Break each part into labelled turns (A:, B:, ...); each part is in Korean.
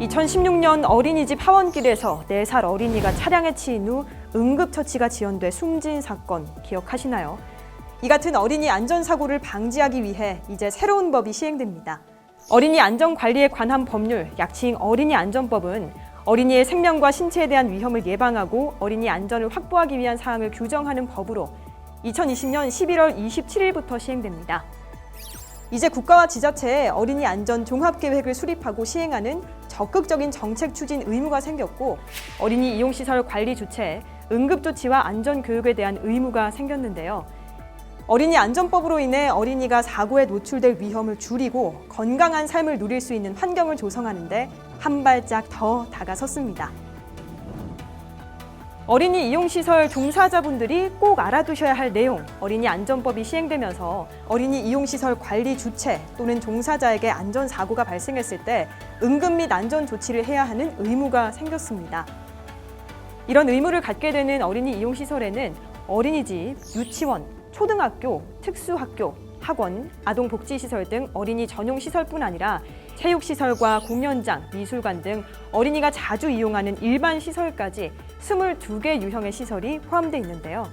A: 2016년 어린이집 하원길에서 4살 어린이가 차량에 치인 후 응급처치가 지연돼 숨진 사건 기억하시나요? 이 같은 어린이 안전사고를 방지하기 위해 이제 새로운 법이 시행됩니다. 어린이 안전관리에 관한 법률, 약칭 어린이 안전법은 어린이의 생명과 신체에 대한 위험을 예방하고 어린이 안전을 확보하기 위한 사항을 규정하는 법으로 2020년 11월 27일부터 시행됩니다. 이제 국가와 지자체에 어린이 안전 종합 계획을 수립하고 시행하는 적극적인 정책 추진 의무가 생겼고 어린이 이용 시설 관리 주체에 응급 조치와 안전 교육에 대한 의무가 생겼는데요. 어린이 안전법으로 인해 어린이가 사고에 노출될 위험을 줄이고 건강한 삶을 누릴 수 있는 환경을 조성하는데 한 발짝 더 다가섰습니다. 어린이 이용시설 종사자분들이 꼭 알아두셔야 할 내용, 어린이 안전법이 시행되면서 어린이 이용시설 관리 주체 또는 종사자에게 안전사고가 발생했을 때 응급 및 안전 조치를 해야 하는 의무가 생겼습니다. 이런 의무를 갖게 되는 어린이 이용시설에는 어린이집, 유치원, 초등학교, 특수학교, 학원, 아동복지시설 등 어린이 전용 시설뿐 아니라 체육시설과 공연장, 미술관 등 어린이가 자주 이용하는 일반 시설까지 22개 유형의 시설이 포함되어 있는데요.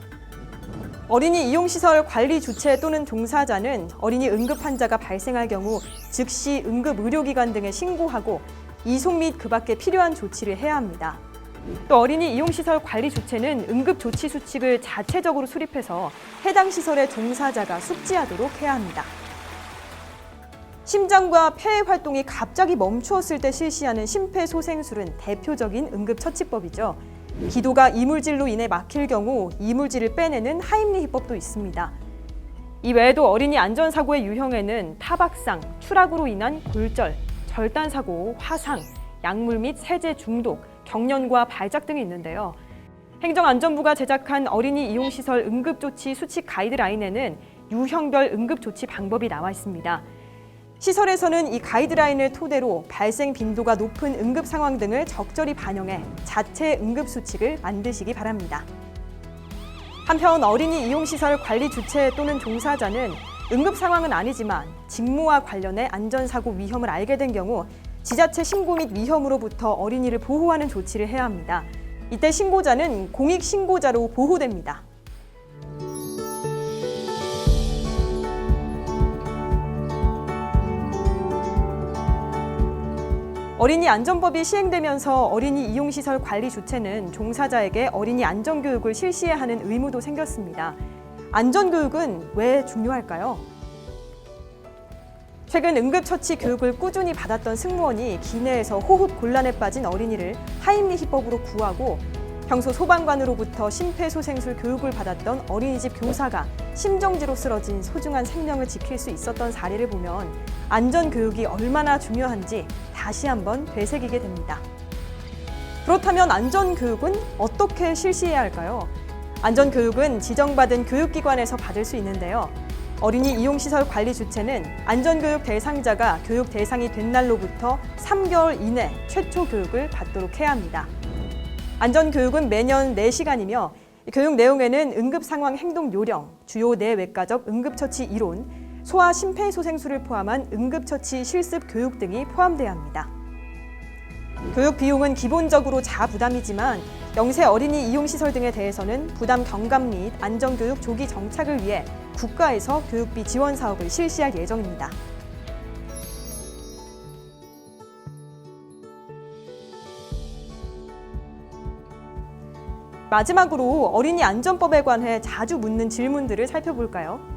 A: 어린이 이용시설 관리 주체 또는 종사자는 어린이 응급 환자가 발생할 경우 즉시 응급 의료기관 등에 신고하고 이송 및 그 밖에 필요한 조치를 해야 합니다. 또 어린이 이용시설 관리 주체는 응급조치 수칙을 자체적으로 수립해서 해당 시설의 종사자가 숙지하도록 해야 합니다. 심장과 폐 활동이 갑자기 멈추었을 때 실시하는 심폐소생술은 대표적인 응급처치법이죠. 기도가 이물질로 인해 막힐 경우 이물질을 빼내는 하임리히법도 있습니다. 이 외에도 어린이 안전사고의 유형에는 타박상, 추락으로 인한 골절, 절단사고, 화상, 약물 및 세제 중독, 경련과 발작 등이 있는데요. 행정안전부가 제작한 어린이 이용시설 응급조치 수칙 가이드라인에는 유형별 응급조치 방법이 나와 있습니다. 시설에서는 이 가이드라인을 토대로 발생 빈도가 높은 응급 상황 등을 적절히 반영해 자체 응급 수칙을 만드시기 바랍니다. 한편 어린이 이용시설 관리 주체 또는 종사자는 응급 상황은 아니지만 직무와 관련해 안전사고 위험을 알게 된 경우 지자체 신고 및 위험으로부터 어린이를 보호하는 조치를 해야 합니다. 이때 신고자는 공익 신고자로 보호됩니다. 어린이 안전법이 시행되면서 어린이 이용시설 관리 주체는 종사자에게 어린이 안전교육을 실시해야 하는 의무도 생겼습니다. 안전교육은 왜 중요할까요? 최근 응급처치 교육을 꾸준히 받았던 승무원이 기내에서 호흡 곤란에 빠진 어린이를 하임리히법으로 구하고 평소 소방관으로부터 심폐소생술 교육을 받았던 어린이집 교사가 심정지로 쓰러진 소중한 생명을 지킬 수 있었던 사례를 보면 안전교육이 얼마나 중요한지 다시 한번 되새기게 됩니다. 그렇다면 안전교육은 어떻게 실시해야 할까요? 안전교육은 지정받은 교육기관에서 받을 수 있는데요. 어린이 이용시설 관리 주체는 안전교육 대상자가 교육 대상이 된 날로부터 3개월 이내 최초 교육을 받도록 해야 합니다. 안전교육은 매년 4시간이며 교육 내용에는 응급상황 행동 요령, 주요 내외과적 응급처치 이론, 소아 심폐소생술을 포함한 응급처치 실습 교육 등이 포함돼야 합니다. 교육 비용은 기본적으로 자부담이지만 영세 어린이 이용시설 등에 대해서는 부담 경감 및 안전교육 조기 정착을 위해 국가에서 교육비 지원 사업을 실시할 예정입니다. 마지막으로 어린이 안전법에 관해 자주 묻는 질문들을 살펴볼까요?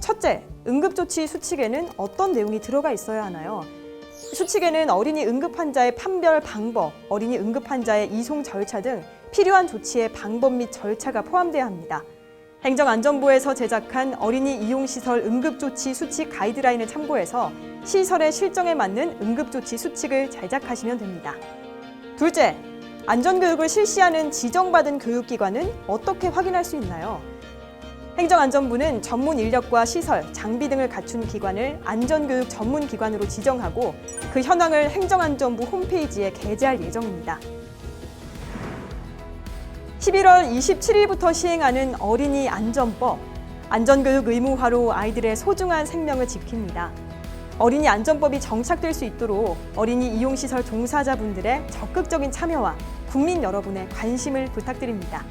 A: 첫째, 응급조치 수칙에는 어떤 내용이 들어가 있어야 하나요? 수칙에는 어린이 응급 환자의 판별 방법, 어린이 응급 환자의 이송 절차 등 필요한 조치의 방법 및 절차가 포함돼야 합니다. 행정안전부에서 제작한 어린이 이용시설 응급조치 수칙 가이드라인을 참고해서 시설의 실정에 맞는 응급조치 수칙을 제작하시면 됩니다. 둘째, 안전교육을 실시하는 지정받은 교육기관은 어떻게 확인할 수 있나요? 행정안전부는 전문 인력과 시설, 장비 등을 갖춘 기관을 안전교육 전문 기관으로 지정하고 그 현황을 행정안전부 홈페이지에 게재할 예정입니다. 11월 27일부터 시행하는 어린이 안전법. 안전교육 의무화로 아이들의 소중한 생명을 지킵니다. 어린이 안전법이 정착될 수 있도록 어린이 이용시설 종사자분들의 적극적인 참여와 국민 여러분의 관심을 부탁드립니다.